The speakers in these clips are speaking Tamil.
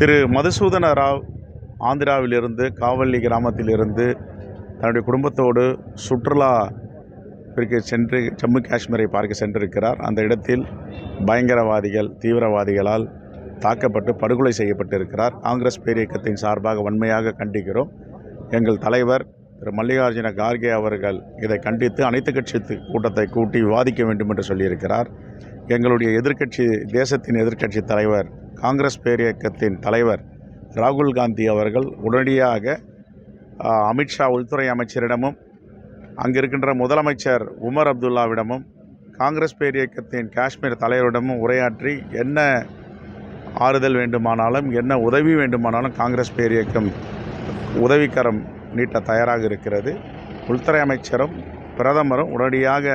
திரு மதுசூதன ராவ் ஆந்திராவிலிருந்து காவல்லி கிராமத்திலிருந்து தன்னுடைய குடும்பத்தோடு சுற்றுலா சென்று ஜம்மு காஷ்மீரை பார்க்க சென்றிருக்கிறார். அந்த இடத்தில் பயங்கரவாதிகள் தீவிரவாதிகளால் தாக்கப்பட்டு படுகொலை செய்யப்பட்டிருக்கிறார். காங்கிரஸ் பேரியக்கத்தின் சார்பாக வன்மையாக கண்டிக்கிறோம். எங்கள் தலைவர் திரு மல்லிகார்ஜுன கார்கே அவர்கள் இதை கண்டித்து அனைத்து கட்சி கூட்டத்தை கூட்டி விவாதிக்க வேண்டும் என்று சொல்லியிருக்கிறார். எங்களுடைய எதிர்க்கட்சி தேசத்தின் எதிர்க்கட்சி தலைவர் காங்கிரஸ் பேரியக்கத்தின் தலைவர் ராகுல் காந்தி அவர்கள் உடனடியாக அமித்ஷா உள்துறை அமைச்சரிடமும் அங்கு இருக்கின்ற முதலமைச்சர் உமர் அப்துல்லாவிடமும் காங்கிரஸ் பேரியக்கத்தின் காஷ்மீர் தலைவரிடமும் உரையாற்றி என்ன ஆறுதல் வேண்டுமானாலும் என்ன உதவி வேண்டுமானாலும் காங்கிரஸ் பேரியக்கம் உதவிக்கரம் நீட்ட தயாராக இருக்கிறது. உள்துறை அமைச்சரும் பிரதமரும் உடனடியாக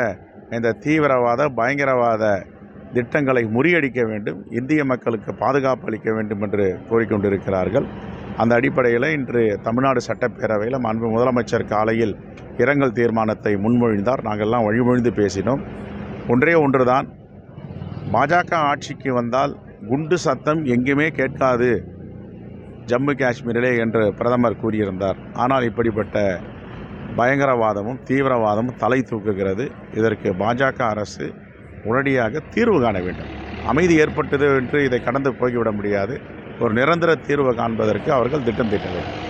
இந்த தீவிரவாத பயங்கரவாத திட்டங்களை முறியடிக்க வேண்டும் இந்திய மக்களுக்கு பாதுகாப்பு அளிக்க வேண்டும் என்று கோரிக்கொண்டிருக்கிறார்கள். அந்த அடிப்படையில் இன்று தமிழ்நாடு சட்டப்பேரவையில் மாண்பு முதலமைச்சர் காலையில் இரங்கல் தீர்மானத்தை முன்மொழிந்தார். நாங்கள்லாம் வழிமொழிந்து பேசினோம். ஒன்றே ஒன்றுதான். பாஜக ஆட்சிக்கு வந்தால் குண்டு சத்தம் எங்குமே கேட்காது ஜம்மு காஷ்மீரிலே என்று பிரதமர் கூறியிருந்தார். ஆனால் இப்படிப்பட்ட பயங்கரவாதமும் தீவிரவாதமும் தலை தூக்குகிறது. இதற்கு பாஜக அரசு உடனடியாக தீர்வு காண வேண்டும். அமைதி ஏற்பட்டது என்று இதை கடந்து போய்விட முடியாது. ஒரு நிரந்தர தீர்வு காண்பதற்கு அவர்கள் திட்டம் தீட்ட வேண்டும்.